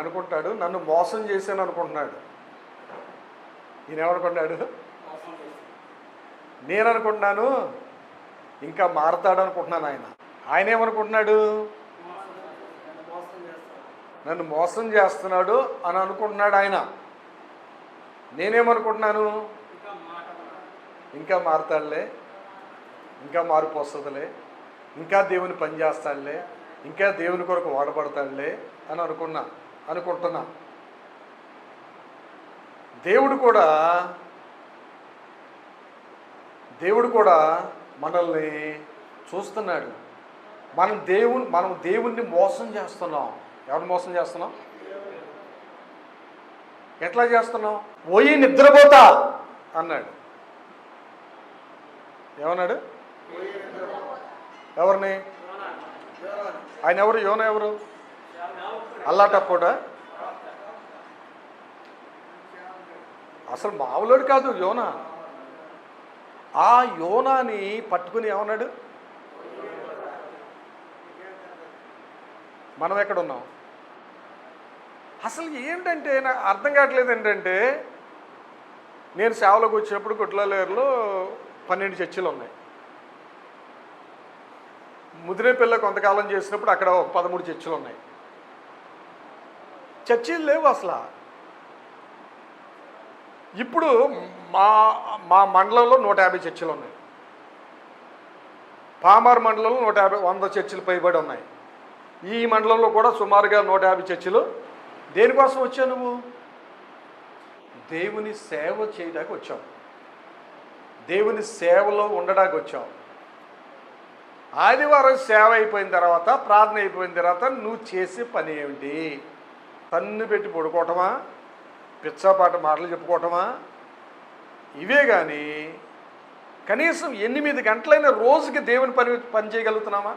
అనుకుంటాడు నన్ను మోసం చేశాను అనుకుంటున్నాడు. ఈయన నేను అనుకుంటున్నాను. ఇంకా మారతాడు అనుకుంటున్నాను ఆయన. ఆయన ఏమనుకుంటున్నాడు? నన్ను మోసం చేస్తున్నాడు అని అనుకుంటున్నాడు ఆయన. నేనేమనుకుంటున్నాను? ఇంకా మారతాడులే. ఇంకా మార్పు వస్తుందిలే ఇంకా దేవుని పని చేస్తాడులే. ఇంకా దేవుని కొరకు వాడబడతాడులే అని అనుకున్నా. అనుకుంటున్నా. దేవుడు కూడా దేవుడు కూడా మనల్ని చూస్తున్నాడు. మనం దేవుని మనం దేవుణ్ణి మోసం చేస్తున్నాం. ఎవరిని మోసం చేస్తున్నాం? ఎట్లా చేస్తున్నాం? పోయి నిద్రపోతా అన్నాడు. ఏమన్నాడు ఎవరిని? ఆయన ఎవరు? యోన ఎవరు? అల్లాటప్పుడా? అసలు మామూలుడు కాదు యోన. ఆ యోనాని పట్టుకుని ఏమన్నాడు? మనం ఎక్కడున్నాం? అసలు ఏంటంటే నాకు అర్థం కావట్లేదు ఏంటంటే నేను సేవలోకి వచ్చినప్పుడు గుట్లలేరులో పన్నెండు చర్చిలు ఉన్నాయి. ముదిరే పిల్ల కొంతకాలం చేసినప్పుడు అక్కడ పదమూడు చర్చిలు ఉన్నాయి. చర్చిలు లేవు అసలు. ఇప్పుడు మా మా మండలంలో నూట యాభై చర్చిలు ఉన్నాయి. పామార్ మండలంలో నూట యాభై వంద చర్చిలు పైబడి ఉన్నాయి. ఈ మండలంలో కూడా సుమారుగా నూట యాభై చర్చిలు. దేనికోసం వచ్చావు నువ్వు? దేవుని సేవ చేయడానికి వచ్చావు. దేవుని సేవలో ఉండడానికి వచ్చావు. ఆదివారం సేవ అయిపోయిన తర్వాత ప్రార్థన అయిపోయిన తర్వాత నువ్వు చేసే పని ఏమిటి? తన్ను పెట్టి పడుకోవటమా? పిచ్చాపాట మాటలు చెప్పుకోవటమా? ఇవే కానీ కనీసం ఎనిమిది గంటలైన రోజుకి దేవుని పని పని చేయగలుగుతున్నామా?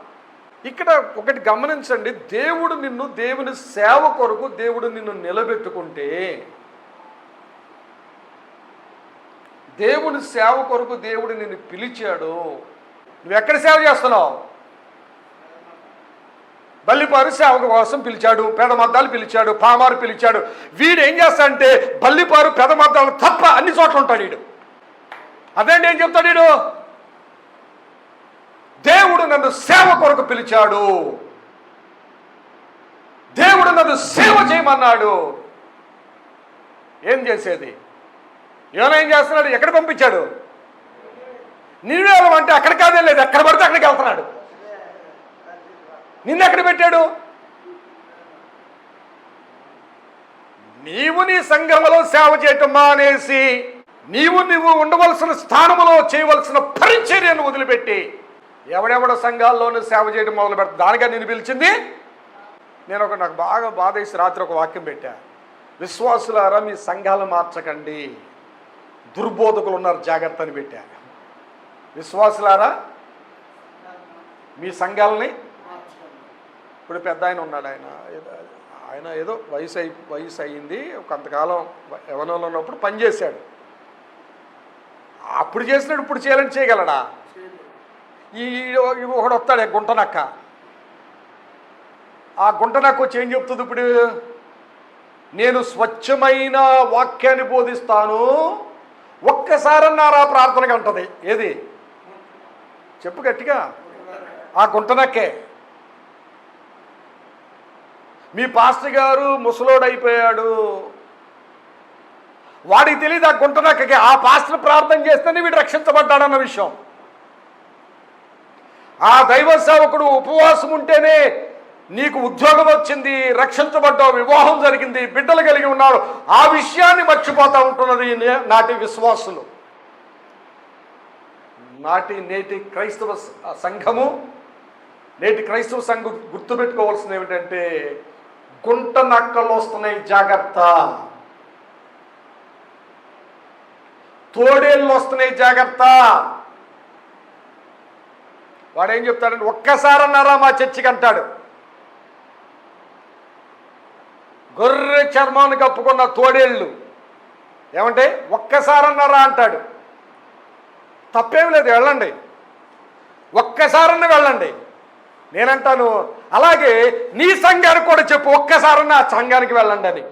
ఇక్కడ ఒకటి గమనించండి దేవుడు నిన్ను దేవుని సేవ కొరకు దేవుడు నిన్ను నిలబెట్టుకుంటే దేవుని సేవ కొరకు దేవుడు నిన్ను పిలిచాడు. నువ్వు ఎక్కడ సేవ చేస్తున్నావు? బల్లిపారు సేవ కోసం పిలిచాడు పెదమద్దాలు పిలిచాడు పామారు పిలిచాడు. వీడు ఏం చేస్తాడంటే బల్లిపారు పెదమద్దాలు తప్ప అన్ని చోట్ల ఉంటాడు వీడు. అదేంటి ఏం చెప్తాడు వీడు? దేవుడు నన్ను సేవ కొరకు పిలిచాడు. దేవుడు నన్ను సేవ చేయమన్నాడు. ఏం చేసేది? ఏమైనా ఏం చేస్తున్నాడు? ఎక్కడ పంపించాడు? నీళ్ళు అంటే అక్కడ కాదే లేదు. ఎక్కడ పడితే అక్కడికి వెళ్తున్నాడు. నిన్నెక్కడ పెట్టాడు? నీవు నీ సంఘములో సేవ చేయటం మానేసి నీవు నువ్వు ఉండవలసిన స్థానములో చేయవలసిన పరిచర్యను వదిలిపెట్టి ఎవడెవడ సంఘాల్లోనూ సేవ చేయడం మొదలు పెడతా దానిగా నేను పిలిచింది? నేను ఒక నాకు బాగా బాధ వేసి రాత్రి ఒక వాక్యం పెట్టా. విశ్వాసులారా మీ సంఘాలు మార్చకండి. దుర్బోధకులు ఉన్నారు జాగ్రత్త అని పెట్టా. విశ్వాసులారా మీ సంఘాలని ఇప్పుడు పెద్ద ఆయన ఉన్నాడు ఆయన. ఆయన ఏదో వయసు అయి వయసు అయింది కొంతకాలం యవనంలో ఉన్నప్పుడు పనిచేశాడు అప్పుడు చేసినాడు ఇప్పుడు చేయాలని చేయగలడా? ఈ ఒకడు వస్తాడే గుంటనక్క. ఆ గుంటనక్క వచ్చి ఏం చెప్తుంది ఇప్పుడు? నేను స్వచ్ఛమైన వాక్యాన్ని బోధిస్తాను ఒక్కసారన్నారా ప్రార్థనగా ఉంటుంది. ఏది? చెప్పు గట్టిగా. ఆ గుంటనక్కే. మీ పాస్టర్ గారు ముసలోడైపోయాడు. వాడికి తెలియదు ఆ గుంటనక్కకి ఆ పాస్టర్ ప్రార్థన చేస్తేనే వీడు రక్షించబడ్డాడన్న విషయం. ఆ దైవ సేవకుడు ఉపవాసం ఉంటేనే నీకు ఉద్యోగం వచ్చింది రక్షించబడ్డావు వివాహం జరిగింది బిడ్డలు కలిగి ఉన్నారు. ఆ విషయాన్ని మర్చిపోతూ ఉంటున్నది నాటి విశ్వాసులు. నాటి నేటి క్రైస్తవ సంఘము నేటి క్రైస్తవ సంఘం గుర్తుపెట్టుకోవాల్సింది ఏమిటంటే కుంట నక్కలు వస్తున్నాయి జాగ్రత్త. తోడేళ్ళు వస్తున్నాయి జాగ్రత్త. వాడు ఏం చెప్తాడంటే ఒక్కసారన్నారా మా చర్చికి అంటాడు. గొర్రె చర్మాన్ని కప్పుకున్న తోడేళ్ళు. ఏమంటే ఒక్కసారన్నారా అంటాడు. తప్పేం లేదు వెళ్ళండి. ఒక్కసారన్న వెళ్ళండి. నేనంటాను అలాగే నీ సంఘానికి కూడా చెప్పు ఒక్కసారి నా సంఘానికి వెళ్ళండి అని.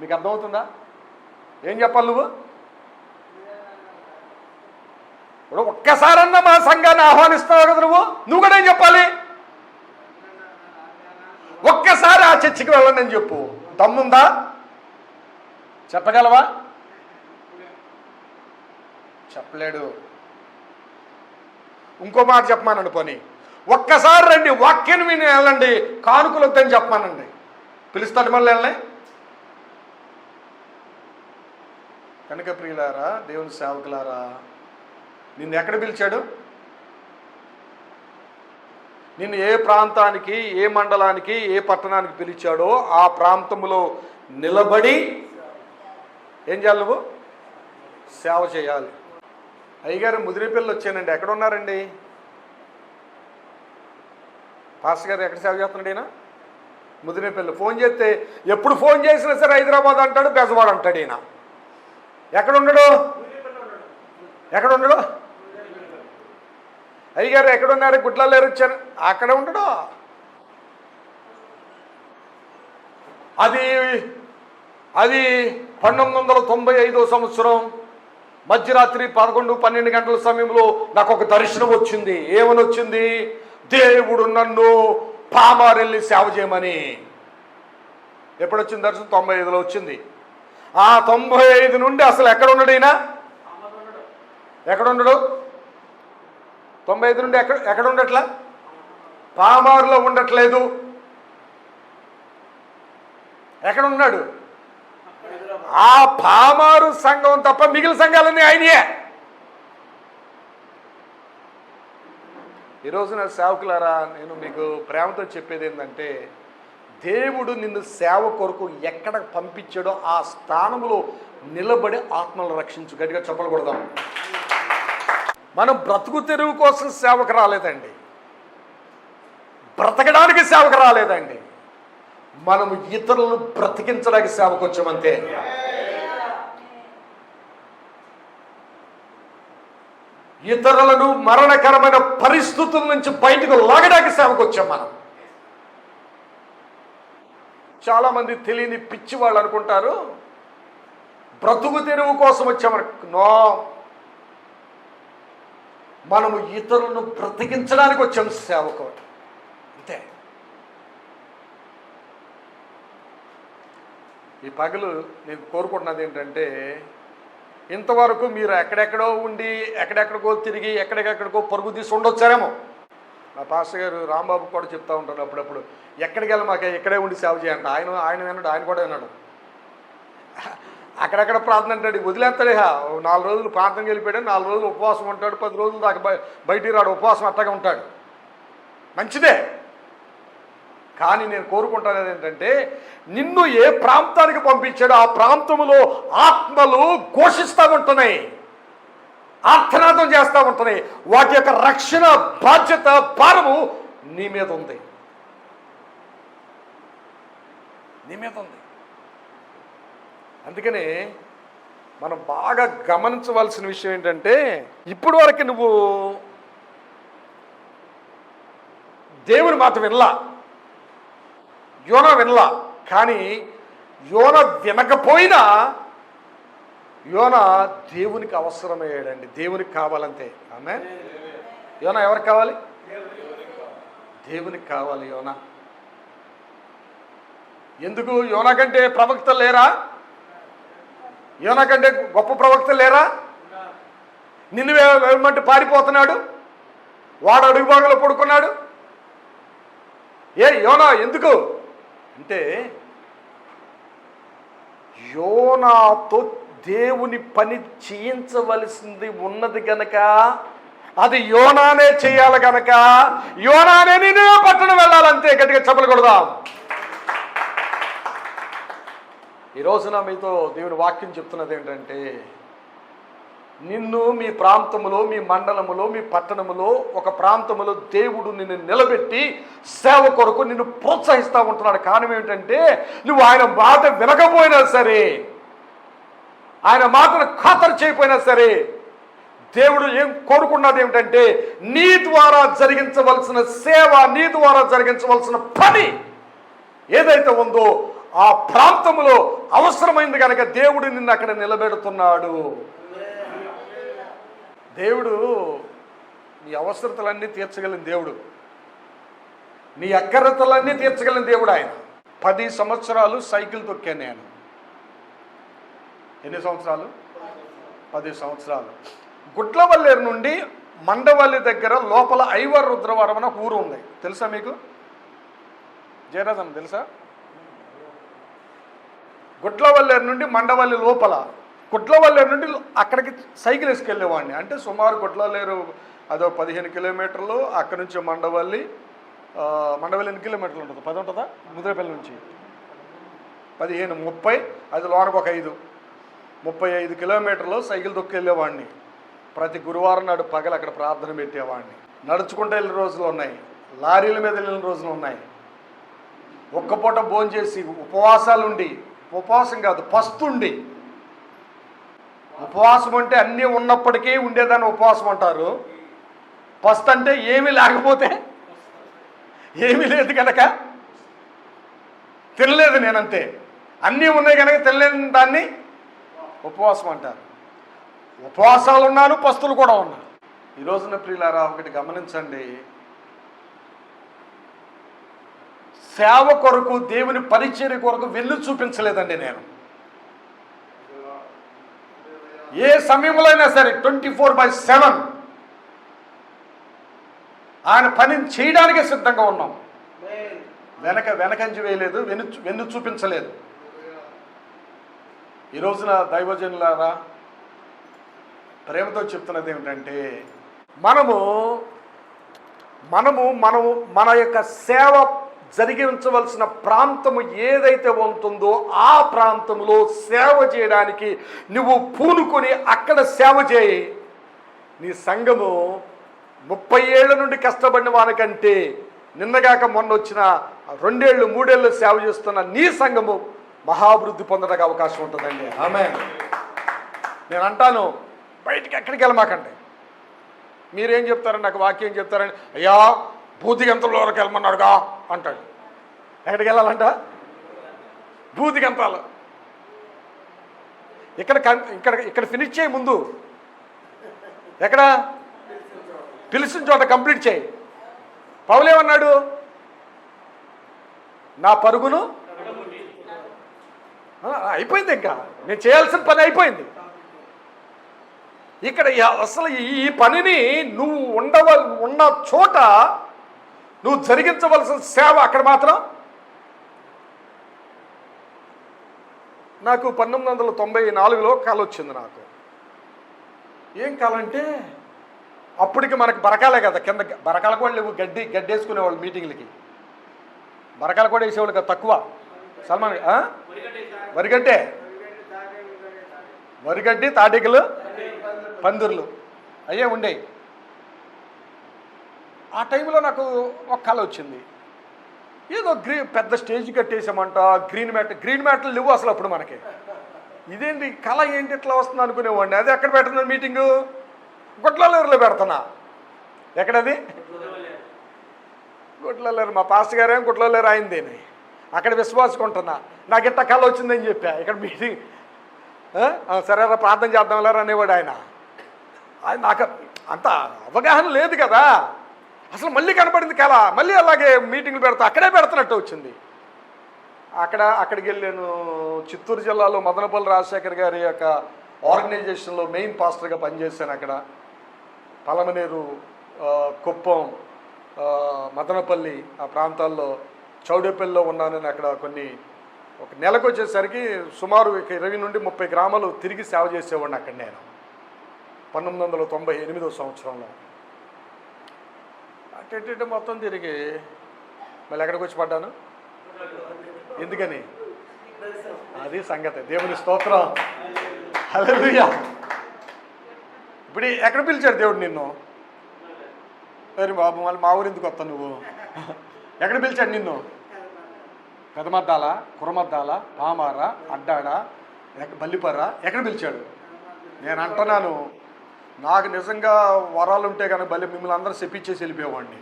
మీకు అర్థమవుతుందా? ఏం చెప్పాలి నువ్వు? ఇప్పుడు ఒక్కసారన్నా మా సంఘాన్ని ఆహ్వానిస్తావు కదా నువ్వు నువ్వు కూడా ఏం చెప్పాలి? ఒక్కసారి ఆ చర్చికి వెళ్ళండి అని చెప్పు. దమ్ముందా? చెప్పగలవా? చెప్పలేడు. ఇంకో మాట చెప్పమానండి పోనీ. ఒక్కసారి రండి వాక్యం విని వెళ్ళండి కానుకలు వద్దని చెప్పమానండి. పిలుస్తాడు మళ్ళీ వెళ్ళే కనుక ప్రియులారా దేవుని సేవకులారా నిన్ను ఎక్కడ పిలిచాడు? నిన్ను ఏ ప్రాంతానికి ఏ మండలానికి ఏ పట్టణానికి పిలిచాడో ఆ ప్రాంతంలో నిలబడి ఏం చేయాలి నువ్వు? సేవ చేయాలి. అయ్యగారు ముదిరిపల్లి వచ్చానండి. ఎక్కడ ఉన్నారండి పాస్టర్ గారు ఎక్కడ సేవ చేస్తున్నాడు ఈయన? ముదిరిపల్లి ఫోన్ చేస్తే ఎప్పుడు ఫోన్ చేసినా సరే హైదరాబాద్ అంటాడు బెజవాడ అంటాడు ఈయన. ఎక్కడ ఉండడు ఎక్కడ ఉండడు అయ్యగారు ఎక్కడ ఉన్నారు గుడ్లలో వచ్చాను అక్కడ ఉండడు అది అది పంతొమ్మిది వందల తొంభై ఐదో సంవత్సరం మధ్యరాత్రి పదకొండు పన్నెండు గంటల సమయంలో నాకు ఒక దర్శనం వచ్చింది. ఏమని వచ్చింది దేవుడు నన్ను పామారెల్లి సేవ చేయమని. ఎప్పుడు వచ్చింది దర్శనం? తొంభై ఐదులో వచ్చింది. ఆ తొంభై ఐదు నుండి అసలు ఎక్కడ ఉన్నాడు ఈయన? ఎక్కడ ఉండడు తొంభై ఐదు నుండి ఎక్కడ ఎక్కడ ఉండట్లా పామారులో ఉండట్లేదు. ఎక్కడ ఉన్నాడు ఆ పామారు సంఘం తప్ప మిగిలిన సంఘాలన్నీ ఆయనయే ఈరోజు నా సేవకులారా నేను మీకు ప్రేమతో చెప్పేది ఏంటంటే దేవుడు నిన్ను సేవ కొరకు ఎక్కడ పంపించాడో ఆ స్థానంలో నిలబడి ఆత్మలు రక్షించు. గట్టిగా చెప్పలు కొడదాం. మనం బ్రతుకు తెరువు కోసం సేవకు రాలేదండి. బ్రతకడానికి సేవకు రాలేదండి. మనం ఇతరులను బ్రతికించడానికి సేవకు వచ్చామంతే ఇతరులను మరణకరమైన పరిస్థితుల నుంచి బయటకు లాగడానికి సేవకు వచ్చాం మనం. చాలామంది తెలియని పిచ్చి వాళ్ళు అనుకుంటారు బ్రతుకు తెరువు కోసం వచ్చామని నో. మనము ఇతరులను బ్రతికించడానికి వచ్చాం సేవకు. అంతే. ఈ పగలు నేను కోరుకుంటున్నది ఏంటంటే ఇంతవరకు మీరు ఎక్కడెక్కడో ఉండి ఎక్కడెక్కడికో తిరిగి ఎక్కడికెక్కడికో పరుగు తీసి ఉండొచ్చారేమో. మా పాస్టర్ గారు రాంబాబు కూడా చెప్తూ ఉంటాడు అప్పుడప్పుడు ఎక్కడికి వెళ్ళి మాకు ఇక్కడే ఉండి సేవ చేయండి. ఆయన ఆయన విన్నాడు ఆయన కూడా విన్నాడు అక్కడక్కడ ప్రార్థన అంటాడు వదిలేస్తాడు ఇహ. నాలుగు రోజులు ప్రార్థనకి వెళ్ళిపోయాడు నాలుగు రోజులు ఉపవాసం ఉంటాడు పది రోజులు దాకా బయటికి రాడు ఉపవాసం అట్టగా ఉంటాడు. మంచిదే. కానీ నేను కోరుకుంటున్నది ఏంటంటే నిన్ను ఏ ప్రాంతానికి పంపించాడో ఆ ప్రాంతంలో ఆత్మలు ఘోషిస్తూ ఉంటున్నాయి. ఆర్థనాదం చేస్తూ ఉంటున్నాయి. వాటి యొక్క రక్షణ బాధ్యత భారము నీ మీద ఉంది. నీ మీద ఉంది. అందుకనే మనం బాగా గమనించవలసిన విషయం ఏంటంటే ఇప్పటి వరకు నువ్వు దేవుని మాట వినలా. యోన వినలా. కానీ యోన వినకపోయినా యోన దేవునికి అవసరమయ్యాడండి. దేవునికి కావాలంతే ఆమె యోన ఎవరికి కావాలి? దేవునికి కావాలి యోన. ఎందుకు? యోన కంటే ప్రవక్త లేరా? యోన కంటే గొప్ప ప్రవక్త లేరా? నిన్ను వెళ్ళమంటే పారిపోతున్నాడు. వాడు అడుగు భాగంలో పడుకున్నాడు. ఏ యోనా ఎందుకు? అంటే యోనాతో దేవుని పని చేయించవలసింది ఉన్నది గనక అది యోనానే చేయాలి గనక యోనానే నేనే పట్టణం వెళ్ళాలంతే గట్టిగా చెప్పలు కొడదాం. ఈ రోజున మీతో దేవుని వాక్యం చెప్తున్నది ఏంటంటే నిన్ను మీ ప్రాంతములో మీ మండలములో మీ పట్టణములో ఒక ప్రాంతములో దేవుడు నిన్ను నిలబెట్టి సేవ కొరకు నిన్ను ప్రోత్సహిస్తూ ఉంటున్నాడు. కారణం ఏమిటంటే నువ్వు ఆయన మాట వినకపోయినా సరే ఆయన మాటను ఖాతరు చేయకపోయినా సరే దేవుడు ఏం కోరుకున్నది ఏమిటంటే నీ ద్వారా జరిగించవలసిన సేవ నీ ద్వారా జరిగించవలసిన పని ఏదైతే ఉందో ఆ ప్రాంతంలో అవసరమైంది కనుక దేవుడు నిన్ను అక్కడ నిలబెడుతున్నాడు. దేవుడు నీ అవసరతలన్నీ తీర్చగలిగిన దేవుడు. నీ అక్కరతలన్నీ తీర్చగలిగిన దేవుడు ఆయన. పది సంవత్సరాలు సైకిల్ తొక్కాను నేను. ఎన్ని సంవత్సరాలు? పది సంవత్సరాలు. గుట్లవల్లేరు నుండి మండవల్లి దగ్గర లోపల ఐవర్ రుద్రవరం అని ఊరు ఉంది. తెలుసా మీకు? జయరాజన్ తెలుసా? గుట్లవల్లేరు నుండి మండవల్లి లోపల గుట్లవల్లేరు నుండి అక్కడికి సైకిల్ వేసుకెళ్ళేవాడిని అంటే సుమారు గుట్లవల్లేరు అదో పదిహేను కిలోమీటర్లు అక్కడి నుంచి మండవల్లి మండవల్లి ఎన్ని కిలోమీటర్లు ఉంటుంది? పది ఉంటుందా? ముద్రపల్లి నుంచి. పదిహేను ముప్పై అది లోనకు ఒక ఐదు. ముప్పై ఐదు కిలోమీటర్లు సైకిల్ తొక్కెళ్ళేవాడిని. ప్రతి గురువారం నాడు పగలు అక్కడ ప్రార్థన పెట్టేవాడిని. నడుచుకుంటూ వెళ్ళిన రోజులు ఉన్నాయి. లారీల మీద వెళ్ళిన రోజులు ఉన్నాయి. ఒక్క పూట భోజనం చేసి ఉపవాసాలుండి ఉపవాసం కాదు పస్తుండి. ఉపవాసం అంటే అన్నీ ఉన్నప్పటికీ ఉండేదాన్ని ఉపవాసం అంటారు. పస్తు అంటే ఏమీ లేకపోతే ఏమీ లేదు కనుక తినలేదు నేనంతే. అన్నీ ఉన్నాయి కనుక తినలేని దాన్ని ఉపవాసం అంటారు. ఉపవాసాలు ఉన్నాను పస్తులు కూడా ఉన్నా ఈ రోజున ప్రియులారా ఒకటి గమనించండి. సేవ కొరకు దేవుని పరిచర్య కొరకు వెళ్ళి చూపించలేదండి నేను. ఏ సమయంలో అయినా సరే ట్వంటీ ఫోర్ బై సెవెన్ ఆయన పనిని చేయడానికే సిద్ధంగా ఉన్నాం. వెనక వెనకంచి వేయలేదు వెను వెన్ను చూపించలేదు. ఈ రోజున దైవజనులారా ప్రేమతో చెప్తున్నది ఏమిటంటే మనము మనము మనము మన యొక్క సేవ జరిగించవలసిన ప్రాంతము ఏదైతే ఉంటుందో ఆ ప్రాంతంలో సేవ చేయడానికి నువ్వు పూనుకొని అక్కడ సేవ చేయి. నీ సంఘము ముప్పై ఏళ్ళ నుండి కష్టపడిన వానికంటే నిన్నగాక మొన్న వచ్చిన రెండేళ్ళు మూడేళ్ళు సేవ చేస్తున్న నీ సంఘము మహాభివృద్ధి పొందడానికి అవకాశం ఉంటుందండి. ఆమె నేను అంటాను బయటికి ఎక్కడికి వెళ్ళమాకండి. మీరేం చెప్తారని నాకు వాక్యం చెప్తారని అయ్యా బూతి వరకు వెళ్ళమన్నారుగా? అంటాడు. ఎక్కడికి వెళ్ళాలంట? భూతిగంతాలు ఇక్కడ ఇక్కడ ఇక్కడ ఫినిష్ చేయి ముందు. ఎక్కడ? పిలిచిన చోట కంప్లీట్ చేయి. పౌలేమన్నాడు నా పరుగును? అయిపోయింది ఇంకా. నేను చేయాల్సిన పని అయిపోయింది. ఇక్కడ అసలు ఈ- ఈ పనిని నువ్వు ఉండవ ఉన్న చోట నువ్వు జరిగించవలసిన సేవ అక్కడ మాత్రం? నాకు పంతొమ్మిది వందల తొంభై నాలుగులో కళ వచ్చింది నాకు. ఏం కాలంటే అప్పటికి మనకు బరకాలే కదా కింద బరకాలు కూడా లేవు గడ్డి గడ్డేసుకునేవాళ్ళు మీటింగ్లకి. బరకాలు కూడా వేసేవాళ్ళు కదా తక్కువ. సల్మాన్ వరిగడ్డే వరిగడ్డి తాటికలు పందిర్లు. అయ్యే ఉండేవి ఆ టైంలో నాకు ఒక కళ వచ్చింది. ఏదో గ్రీ పెద్ద స్టేజ్ కట్టేసామంట గ్రీన్ మ్యాట్ గ్రీన్ మ్యాట్లు లేవు అసలు అప్పుడు మనకి. ఇదేంటి కళ ఏంటి ఇట్లా వస్తుంది అనుకునేవాడిని. అది ఎక్కడ పెడుతున్నాను మీటింగు? గుట్లలూరులో పెడుతున్నా. ఎక్కడది? గుట్లలేరు మా పాస్టర్ గారేం గుట్లలేరు అయింది అక్కడ విశ్వాసుకుంటున్నా. నాకు ఇట్ట కళ వచ్చిందని చెప్పా. ఇక్కడ మీటింగ్ సరే సరేరా ప్రార్థన చేద్దాం లేరా అనేవాడు ఆయన. ఆయన నాకు అంత అవగాహన లేదు కదా. అసలు మళ్ళీ కనపడింది కళ. మళ్ళీ అలాగే మీటింగ్లు పెడతా అక్కడే పెడుతున్నట్టు వచ్చింది. అక్కడ అక్కడికి వెళ్ళాను. చిత్తూరు జిల్లాలో మదనపల్లి రాజశేఖర్ గారి యొక్క ఆర్గనైజేషన్లో మెయిన్ పాస్టర్గా పనిచేశాను అక్కడ. పలమనేరు కుప్పం మదనపల్లి ఆ ప్రాంతాల్లో చౌడేపల్లిలో ఉన్నానని అక్కడ కొన్ని ఒక నెలకు వచ్చేసరికి సుమారు ఇరవై నుండి ముప్పై గ్రామాలు తిరిగి సేవ చేసేవాడిని అక్కడ నేను. పంతొమ్మిది వందల తొంభై ఎనిమిదో సంవత్సరంలో. అటు మొత్తం తిరిగి మళ్ళీ ఎక్కడికి వచ్చి పడ్డాను? ఎందుకని? అది సంగతి. దేవుని స్తోత్రం. హలో ఇప్పుడు ఎక్కడ పిలిచాడు దేవుడు నిన్ను? సరే బాబు మళ్ళీ మా ఊరు ఎందుకు వస్తావు నువ్వు? ఎక్కడ పిలిచాడు నిన్ను? పెదమద్దాల కురమద్దాల పామార అడ్డాడ ఎక్క- బల్లిపర్ర. ఎక్కడ పిలిచాడు? నేను అంటున్నాను నాకు నిజంగా వరాలు ఉంటే కనుక బల్లి మిమ్మల్ని అందరూ చెప్పించేసి వెళ్ళిపోయేవాడిని.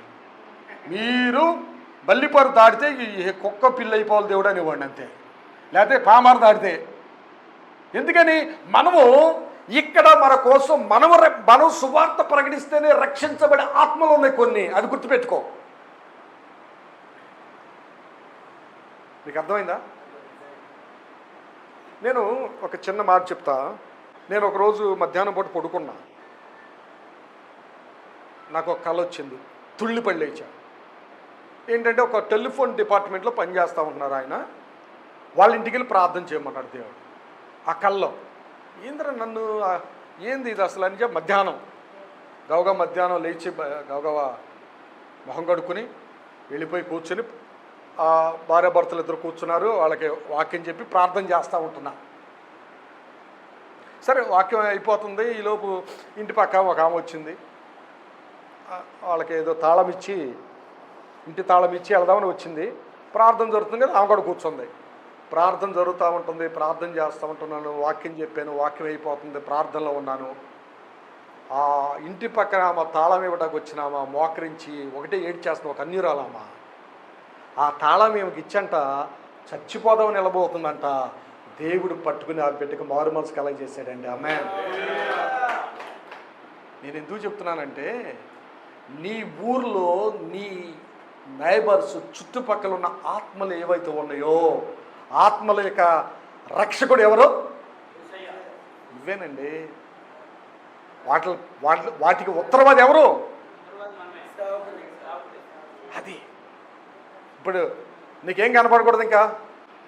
మీరు బల్లిపారు దాటితే ఈ కుక్క పిల్లి అయిపోవాలి దేవుడు అనేవాడిని అంతే. లేకపోతే పామారు దాటితే. ఎందుకని? మనము ఇక్కడ మన కోసం మనము ర- మనం సువార్త ప్రకటిస్తేనే రక్షించబడే ఆత్మలు ఉన్నాయి కొన్ని. అది గుర్తుపెట్టుకో. మీకు అర్థమైందా? నేను ఒక చిన్న మాట చెప్తా. నేను ఒకరోజు మధ్యాహ్నం పూట పడుకున్నా. నాకు ఒక కళ వచ్చింది. తుళ్ళిపడి లేచా ఏంటంటే ఒక టెలిఫోన్ డిపార్ట్మెంట్లో పనిచేస్తూ ఉంటున్నారు ఆయన. వాళ్ళ ఇంటికి వెళ్ళి ప్రార్థన చేయమన్నాడు దేవుడు. ఆ కళ్ళలో ఏంద్ర నన్ను ఏంది ఇది అసలు? అని చెప్పి మధ్యాహ్నం గౌగ మధ్యాహ్నం లేచి గౌగవ మొహం కడుక్కుని వెళ్ళిపోయి కూర్చొని ఆ భార్యాభర్తలు ఇద్దరు కూర్చున్నారు. వాళ్ళకి వాక్యం చెప్పి ప్రార్థన చేస్తూ ఉంటున్నా. సరే వాక్యం అయిపోతుంది. ఈలోపు ఇంటి పక్క ఒక ఆమె వచ్చింది. వాళ్ళకి ఏదో తాళం ఇచ్చి ఇంటి తాళం ఇచ్చి వెళ్దామని వచ్చింది. ప్రార్థన జరుగుతుంది కదా ఆమె కూడా కూర్చుంది. ప్రార్థన జరుగుతూ ఉంటుంది ప్రార్థన చేస్తూ ఉంటున్నాను వాక్యం చెప్పాను వాక్యం అయిపోతుంది ప్రార్థనలో ఉన్నాను. ఆ ఇంటి పక్కన ఆమె తాళం ఇవ్వడానికి వచ్చిన ఆమె మోకరించి ఒకటే ఏడ్ చేస్తున్న ఒక అన్యురాలమ్మ. ఆ తాళం ఈమెకి ఇచ్చంట చచ్చిపోదామని నిలబోతుందంట. దేవుడు పట్టుకుని ఆ బిడ్డకు మారు మనసు కలగ చేశాడండి. అమ్మాయి నేను ఎందుకు చెప్తున్నానంటే నీ ఊర్లో నీ నైబర్స్ చుట్టుపక్కల ఉన్న ఆత్మలు ఏవైతే ఉన్నాయో ఆత్మల యొక్క రక్షకుడు ఎవరు? నువ్వేనండి. వాటి వాటి వాటికి ఉత్తరవాది ఎవరు? అది. ఇప్పుడు నీకేం కనపడకూడదు ఇంకా?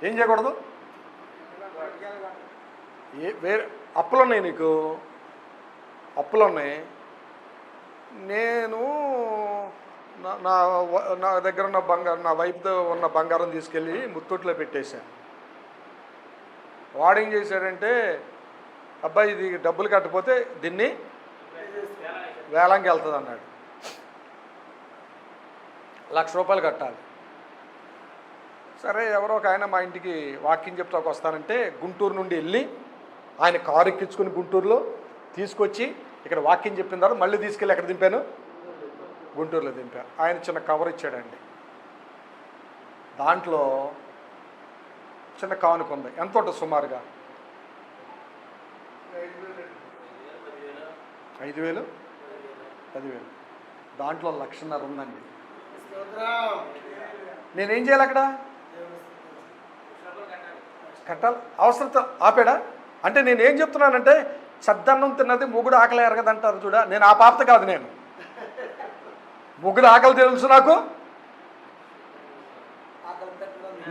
ఏం చేయకూడదు? ఏ వేరే అప్పులు ఉన్నాయి నీకు? అప్పులు ఉన్నాయి నేను నా- నా నా దగ్గర ఉన్న బంగారం నా వైఫ్తో ఉన్న బంగారం తీసుకెళ్ళి ముత్తూట్లో పెట్టేశాను వాడు ఏం చేశాడంటే అబ్బాయి ఇది డబ్బులు కట్టకపోతే దీన్ని వేలంకి వెళ్తుంది అన్నాడు లక్ష రూపాయలు కట్టాలి. సరే ఎవరో ఒక ఆయన మా ఇంటికి వాకింగ్ చెప్తాకు వస్తానంటే గుంటూరు నుండి వెళ్ళి ఆయన కారు ఎక్కించుకుని గుంటూరులో తీసుకొచ్చి ఇక్కడ వాకింగ్ చెప్పిన తర్వాత మళ్ళీ తీసుకెళ్ళి ఎక్కడ దింపాను? గుంటూరులో దింపాను ఆయన చిన్న కవర్ ఇచ్చాడండి. దాంట్లో చిన్న కానుక ఉంది. ఎంత ఉంటుంది సుమారుగా? ఐదు వేలు? పదివేలు. దాంట్లో లక్షన్నర ఉందండి. నేనేం చేయాలి అక్కడ? కట్టాలి. అవసరత ఆపాడా? అంటే నేను ఏం చెప్తున్నానంటే సద్దన్నం తిన్నది మొగుడు ఆకలి ఎరగదంటారు చూడ? నేను ఆ పాపత కాదు నేను. మొగుడు ఆకలి తెలుసు నాకు.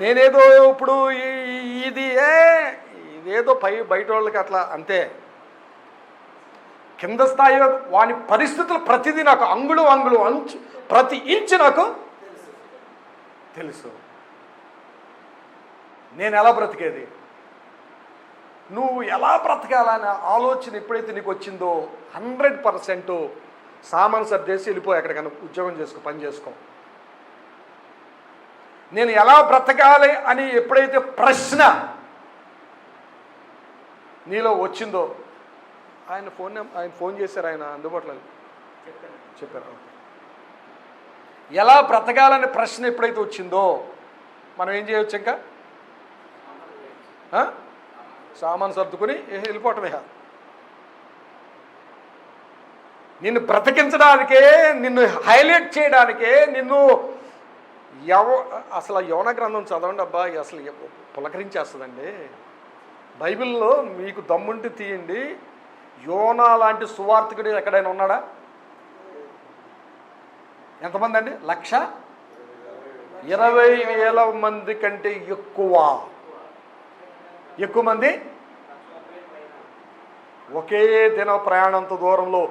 నేనేదో ఇప్పుడు ఇది ఏ ఇదేదో పై బయట వాళ్ళకి అట్లా అంతే. కింద స్థాయి వాని పరిస్థితులు ప్రతిదీ నాకు అంగుళు అంగుళు అంచు ప్రతి ఇంచు నాకు తెలుసు. నేను ఎలా బ్రతికేది? నువ్వు ఎలా బ్రతకాలనే ఆలోచన ఎప్పుడైతే నీకు వచ్చిందో హండ్రెడ్ పర్సెంట్ సామాన్ సర్దేసి వెళ్ళిపో ఎక్కడికైనా ఉద్యోగం చేసుకో పని చేసుకో. నేను ఎలా బ్రతకాలి అని ఎప్పుడైతే ప్రశ్న నీలో వచ్చిందో ఆయన ఫోన్ ఆయన ఫోన్ చేశారు ఆయన అందుబాటులో. చెప్పారు ఎలా బ్రతకాలనే ప్రశ్న ఎప్పుడైతే వచ్చిందో మనం ఏం చేయొచ్చు ఇంకా? సామాన్ సర్దుకుని వెళ్ళిపోవటమే. నిన్ను బ్రతికించడానికే నిన్ను హైలైట్ చేయడానికే నిన్ను యవ అసలు యవన గ్రంథం చదవండి అబ్బా అసలు పులకరించేస్తుందండి. బైబిల్లో మీకు దమ్ముంటి తీయండి. యోనా లాంటి సువార్థకుడు ఎక్కడైనా ఉన్నాడా? ఎంతమంది అండి లక్ష? ఇరవై వేల మంది కంటే ఎక్కువ. ఎక్కువ మంది? ఒకే దిన ప్రయాణంత దూరంలో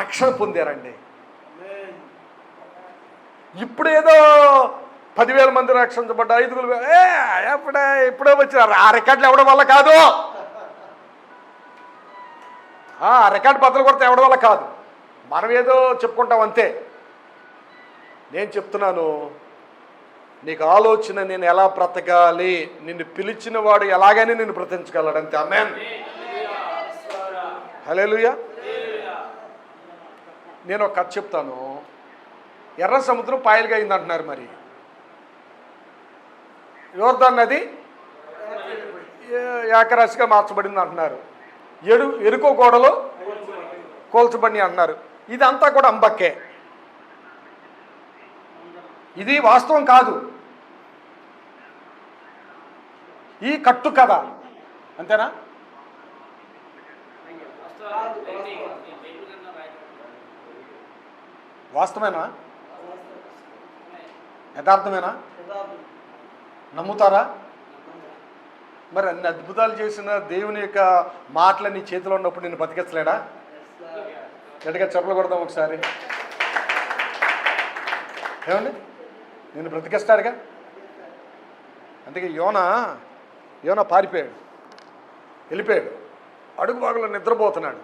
రక్షణ పొందారండి. ఇప్పుడేదో పదివేల మంది రక్షించబడ్డ ఐదుగురు ఏ ఎప్పుడే ఇప్పుడే వచ్చినారు. ఆ రికార్డులు ఎవడం వల్ల కాదు? ఆ రికార్డు బద్దలు కొడితే ఎవడం వల్ల కాదు? మనం ఏదో చెప్పుకుంటాం అంతే. నేను చెప్తున్నాను నీకు ఆలోచన నేను ఎలా బ్రతకాలి? నిన్ను పిలిచిన వాడు ఎలాగైనా నిన్ను బ్రతించగలడు. అంతే. అమెన్ హలేలుయా నేను ఒక కథ చెప్తాను. ఎర్ర సముద్రం పాయలుగా అయింది అంటున్నారు మరి. యోర్దాన్ నది ఏకరాశిగా మార్చబడింది అంటున్నారు. ఎడు ఎరుకో గోడలో కోల్చబడి అంటున్నారు. ఇదంతా కూడా అంబక్కే. ఇది వాస్తవం కాదు. ఈ కట్టు కథ. అంతేనా? వాస్తవేనా యథార్థమేనా? నమ్ముతారా? మరి అన్ని అద్భుతాలు చేసిన దేవుని యొక్క మాటలు నీ చేతిలో ఉన్నప్పుడు నేను బతికించలేడా? గట్టిగా చెప్పలు కొడదాం ఒకసారి. ఏమండి? నేను బ్రతికేస్తాడుగా అందుకే యోనా యోన పారిపోయాడు. వెళ్ళిపోయాడు. అడుగు బాగులో నిద్రపోతున్నాడు.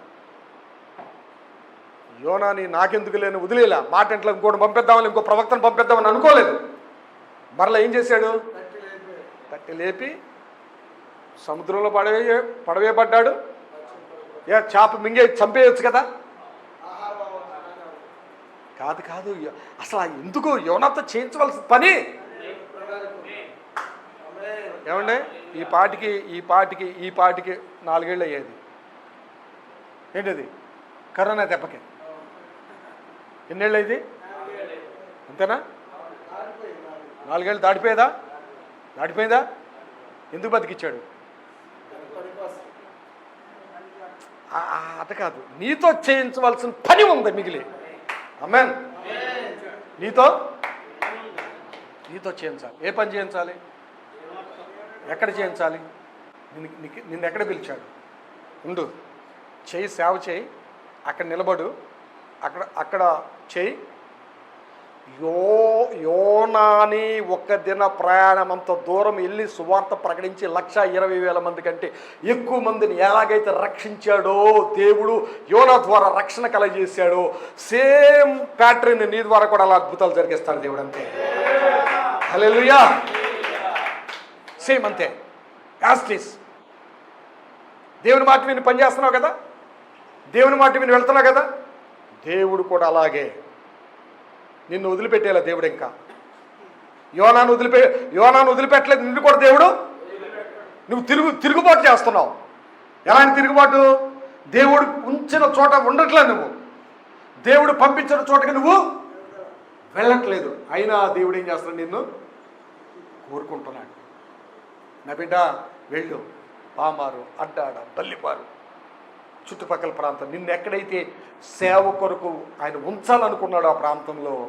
యోనాని నాకెందుకు లేని వదిలేలా? మాట ఇంట్లో ఇంకోటి పంపిద్దామని ఇంకో ప్రవక్తను పంపిద్దామని అనుకోలేదు. మరలా ఏం చేశాడు? తట్టి లేపి సముద్రంలో పడవే పడవే పడ్డాడు ఏ చేప మింగే చంపేయచ్చు కదా? కాదు కాదు. అసలు ఆ ఎందుకు యోనాతో చేయించవలసిన పని? ఏమండి? ఈ పాటికి ఈ పాటికి ఈ పాటికి నాలుగేళ్ళు అయ్యేది. ఏంటిది? కరోనా దెబ్బకి. ఎన్నేళ్ళు అయింది అంతేనా? నాలుగేళ్ళు దాటిపోయేదా? దాటిపోయిందా? ఎందుకు బతికిచ్చాడు? ఆ- అట కాదు. నీతో చేయించవలసిన పని ఉంది మిగిలి. అమ్మాన్ నీతో? నీతో చేయించాలి. ఏ పని చేయించాలి? ఎక్కడ చేయించాలి? నిన్ను నిన్ను ఎక్కడ పిలిచాడు? ఉండు. చేయి సేవ చేయి. అక్కడ నిలబడు. అక్కడ అక్కడ చేయి. యో యోనాని ఒక్క దిన ప్రయాణం అంత దూరం వెళ్ళి సువార్త ప్రకటించి లక్ష ఇరవై వేల మంది కంటే ఎక్కువ మందిని ఎలాగైతే రక్షించాడో దేవుడు యోనా ద్వారా రక్షణ కలగజేశాడో సేమ్ ప్యాటర్న్ నీ ద్వారా కూడా అలా అద్భుతాలు జరిగిస్తాడు దేవుడు అంతే. హలో సేమ్ అంతే. యాస్టిస్ దేవుని మాట విని పనిచేస్తున్నావు కదా? దేవుని మాట విని వెళ్తున్నావు కదా? దేవుడు కూడా అలాగే. నిన్ను వదిలిపెట్టేలా దేవుడు ఇంకా. యోనాను వదిలిపె యోనాను వదిలిపెట్టలేదు. నిన్ను కూడా దేవుడు? నువ్వు తిరుగు తిరుగుబాటు చేస్తున్నావు. ఎలాంటి తిరుగుబాటు? దేవుడు ఉంచిన చోట ఉండట్లేదు నువ్వు. దేవుడు పంపించిన చోటకి నువ్వు వెళ్ళట్లేదు. అయినా దేవుడు ఏం చేస్తున్నాడు నిన్ను కోరుకుంటున్నాడు. నా బిడ్డ వెళ్ళు. పామారు అడ్డాడ బల్లిపారు. చుట్టుపక్కల ప్రాంతం. నిన్ను ఎక్కడైతే సేవ కొరకు ఆయన ఉంచాలనుకున్నాడో ఆ ప్రాంతంలో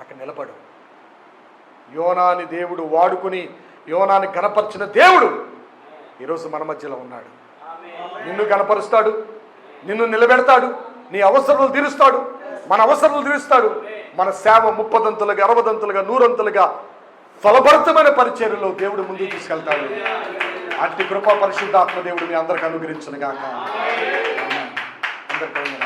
అక్కడ నిలబడు. యోనాని దేవుడు వాడుకుని యోనాని గనపరిచిన దేవుడు ఈరోజు మన మధ్యలో ఉన్నాడు. నిన్ను గనపరుస్తాడు నిన్ను నిలబెడతాడు నీ అవసరాలు తీరుస్తాడు మన అవసరాలు తీరుస్తాడు. మన సేవ ముప్పదంతులుగా అరవదంతులుగా నూరంతులుగా ఫలభరితమైన పరిచర్యలో దేవుడు ముందుకు తీసుకెళ్తాడు. అట్టి కృపా పరిశుద్ధాత్మ దేవుడు మీ అందరికి అనుగ్రహించను గాక అందరికీ